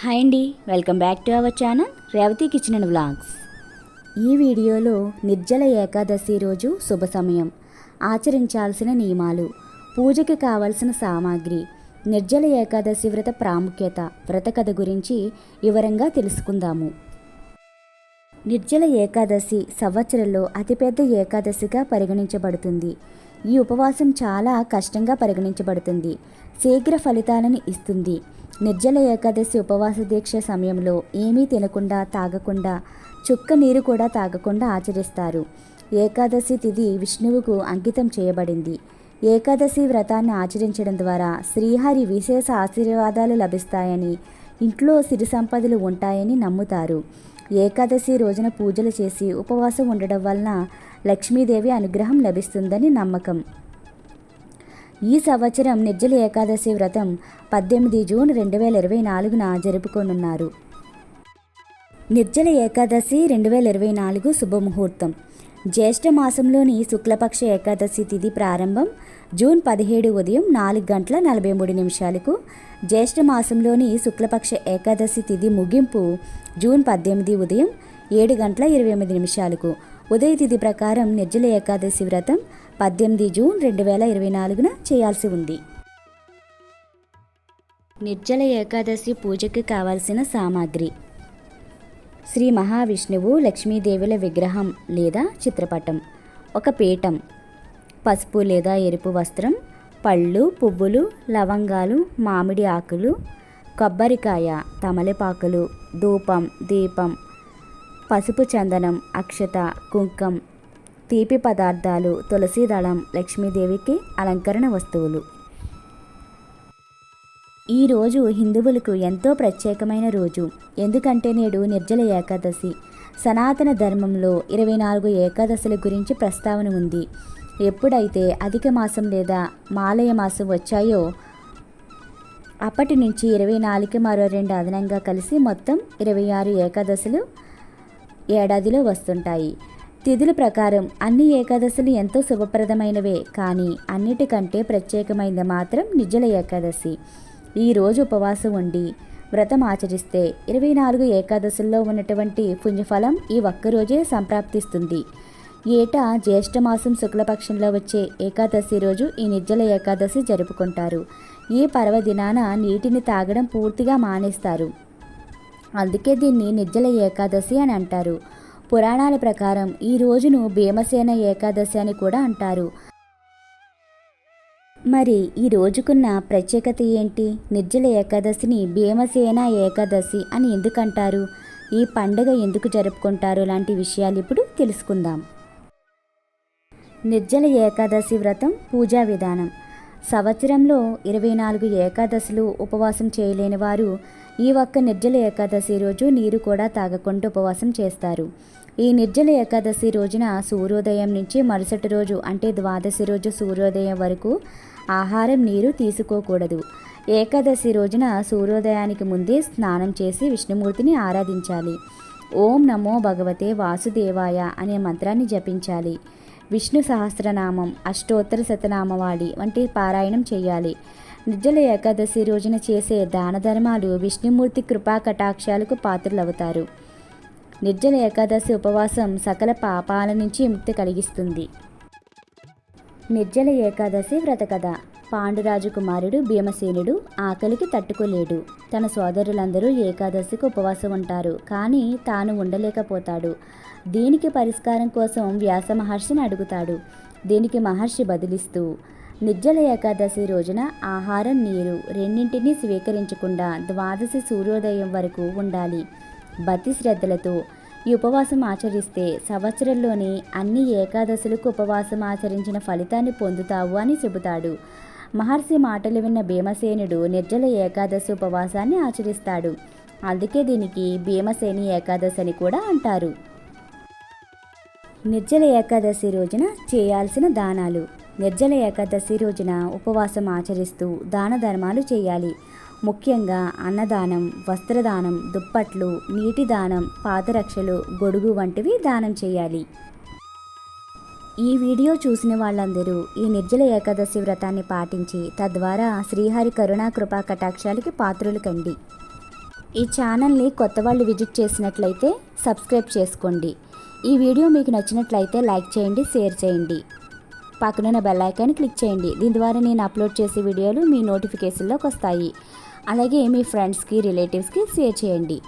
Hi అండి welcome back to our channel Revathi kitchen and vlogs. ఈ వీడియోలో నిర్జల ఏకాదశి రోజు శుభ సమయం. ఆచరించాల్సిన నియమాలు. పూజకి కావలసిన సామాగ్రి. నిర్జల ఏకాదశి వ్రత ప్రాముఖ్యత. వ్రత కథ గురించి వివరంగా తెలుసుకుందాము. నిర్జల ఏకాదశి సంవత్సరంలో అతిపెద్ద ఏకాదశిగా పరిగణించబడుతుంది. ఈ ఉపవాసం చాలా కష్టంగా పరిగణించబడుతుంది. శీఘ్ర ఫలితాలను ఇస్తుంది. నిర్జల ఏకాదశి ఉపవాస దీక్ష సమయంలో ఏమీ తినకుండా తాగకుండా చుక్క నీరు కూడా తాగకుండా ఆచరిస్తారు. ఏకాదశి తిథి విష్ణువుకు అంకితం చేయబడింది. ఏకాదశి వ్రతాన్ని ఆచరించడం ద్వారా శ్రీహరి విశేష ఆశీర్వాదాలు లభిస్తాయని ఇంట్లో సిరి సంపదలు ఉంటాయని నమ్ముతారు. ఏకాదశి రోజున పూజలు చేసి ఉపవాసం ఉండడం వలన లక్ష్మీదేవి అనుగ్రహం లభిస్తుందని నమ్మకం. ఈ సంవత్సరం నిర్జల ఏకాదశి వ్రతం పద్దెనిమిది జూన్ రెండు వేల ఇరవై నాలుగున జరుపుకోనున్నారు. నిర్జల ఏకాదశి రెండు వేల ఇరవై నాలుగు శుభముహూర్తం. జ్యేష్ఠ మాసంలోని శుక్లపక్ష ఏకాదశి తిథి ప్రారంభం జూన్ పదిహేడు ఉదయం నాలుగు గంటల నలభై మూడు నిమిషాలకు. జ్యేష్ఠ మాసంలోని శుక్లపక్ష ఏకాదశి తిథి ముగింపు జూన్ పద్దెనిమిది ఉదయం ఏడు గంటల ఇరవై ఎనిమిది నిమిషాలకు. ఉదయ తిథి ప్రకారం నిర్జల ఏకాదశి వ్రతం పద్దెనిమిది జూన్ రెండు వేల ఇరవై నాలుగున చేయాల్సి ఉంది. నిర్జల ఏకాదశి పూజకి కావలసిన సామాగ్రి. శ్రీ మహావిష్ణువు లక్ష్మీదేవుల విగ్రహం లేదా చిత్రపటం. ఒక పీఠం. పసుపు లేదా ఎరుపు వస్త్రం పళ్ళు పువ్వులు లవంగాలు మామిడి ఆకులు కొబ్బరికాయ తమలపాకులు ధూపం దీపం పసుపు చందనం అక్షత కుంకం తీపి పదార్థాలు తులసి దళం లక్ష్మీదేవికి అలంకరణ వస్తువులు. ఈ రోజు హిందువులకు ఎంతో ప్రత్యేకమైన రోజు. ఎందుకంటే నేడు నిర్జల ఏకాదశి. సనాతన ధర్మంలో ఇరవై నాలుగు ఏకాదశుల గురించి ప్రస్తావన ఉంది. ఎప్పుడైతే అధిక మాసం లేదా మాలయ మాసం వచ్చాయో అప్పటి నుంచి ఇరవై నాలుగు మరో రెండు అదనంగా కలిసి మొత్తం ఇరవై ఆరు ఏకాదశులు ఏడాదిలో వస్తుంటాయి. తిథుల ప్రకారం అన్ని ఏకాదశులు ఎంతో శుభప్రదమైనవే కానీ అన్నిటికంటే ప్రత్యేకమైనది మాత్రం నిజల ఏకాదశి. ఈ రోజు ఉపవాసం ఉండి వ్రతం ఆచరిస్తే ఇరవై నాలుగు ఏకాదశుల్లో ఉన్నటువంటి పుణ్యఫలం ఈ ఒక్కరోజే సంప్రాప్తిస్తుంది. ఏటా జ్యేష్ఠమాసం శుక్లపక్షంలో వచ్చే ఏకాదశి రోజు ఈ నిర్జల ఏకాదశి జరుపుకుంటారు. ఈ పర్వదినాన నీటిని తాగడం పూర్తిగా మానేస్తారు. అందుకే దీన్ని నిర్జల ఏకాదశి అని అంటారు. పురాణాల ప్రకారం ఈ రోజును భీమసేన ఏకాదశి అని కూడా అంటారు. మరి ఈ రోజుకున్న ప్రత్యేకత ఏంటి? నిర్జల ఏకాదశిని భీమసేన ఏకాదశి అని ఎందుకంటారు? ఈ పండుగ ఎందుకు జరుపుకుంటారు? లాంటి విషయాలు ఇప్పుడు తెలుసుకుందాం. నిర్జల ఏకాదశి వ్రతం పూజా విధానం. సంవత్సరంలో ఇరవై నాలుగు ఏకాదశులు ఉపవాసం చేయలేని వారు ఈ ఒక్క నిర్జల ఏకాదశి రోజు నీరు కూడా తాగకుండా ఉపవాసం చేస్తారు. ఈ నిర్జల ఏకాదశి రోజున సూర్యోదయం నుంచి మరుసటి రోజు అంటే ద్వాదశి రోజు సూర్యోదయం వరకు ఆహారం నీరు తీసుకోకూడదు. ఏకాదశి రోజున సూర్యోదయానికి ముందే స్నానం చేసి విష్ణుమూర్తిని ఆరాధించాలి. ఓం నమో భగవతే వాసుదేవాయ అనే మంత్రాన్ని జపించాలి. విష్ణు సహస్రనామం అష్టోత్తర శతనామవాడి వంటి పారాయణం చేయాలి. నిర్జల ఏకాదశి రోజున చేసే దాన ధర్మాలు విష్ణుమూర్తి కృపా కటాక్షాలకు పాత్రలవుతారు. నిర్జల ఏకాదశి ఉపవాసం సకల పాపాల నుంచి ముక్తి కలిగిస్తుంది. నిర్జల ఏకాదశి వ్రతకథ పాండురాజు కుమారుడు భీమసేనుడు ఆకలికి తట్టుకోలేడు. తన సోదరులందరూ ఏకాదశికి ఉపవాసం ఉంటారు. కానీ తాను ఉండలేకపోతాడు. దీనికి పరిష్కారం కోసం వ్యాస మహర్షిని అడుగుతాడు. దీనికి మహర్షి బదిలిస్తూ నిర్జల ఏకాదశి రోజున ఆహారం నీరు రెండింటినీ స్వీకరించకుండా ద్వాదశి సూర్యోదయం వరకు ఉండాలి. భక్తి శ్రద్ధలతో ఈ ఉపవాసం ఆచరిస్తే సంవత్సరంలోని అన్ని ఏకాదశులకు ఉపవాసం ఆచరించిన ఫలితాన్ని పొందుతావు అని చెబుతాడు. మహర్షి మాటలు విన్న భీమసేనుడు నిర్జల ఏకాదశి ఉపవాసాన్ని ఆచరిస్తాడు. అందుకే దీనికి భీమసేని ఏకాదశి అని కూడా అంటారు. నిర్జల ఏకాదశి రోజున చేయాల్సిన దానాలు నిర్జల ఏకాదశి రోజున ఉపవాసం ఆచరిస్తూ దాన ధర్మాలు చేయాలి. ముఖ్యంగా అన్నదానం వస్త్రదానం దుప్పట్లు నీటి దానం పాదరక్షలు గొడుగు వంటివి దానం చేయాలి. ఈ వీడియో చూసిన వాళ్ళందరూ ఈ నిర్జల ఏకాదశి వ్రతాన్ని పాటించి తద్వారా శ్రీహరి కరుణా కృపా కటాక్షాలకి పాత్రులు కండి. ఈ ఛానల్ని కొత్త వాళ్ళు విజిట్ చేసినట్లయితే సబ్స్క్రైబ్ చేసుకోండి. ఈ వీడియో మీకు నచ్చినట్లయితే లైక్ చేయండి షేర్ చేయండి. పక్కనున్న బెల్ ఐకాన్ క్లిక్ చేయండి. దీని ద్వారా నేను అప్లోడ్ చేసే వీడియోలు మీ నోటిఫికేషన్లోకి వస్తాయి. అలాగే మీ ఫ్రెండ్స్కి రిలేటివ్స్కి షేర్ చేయండి.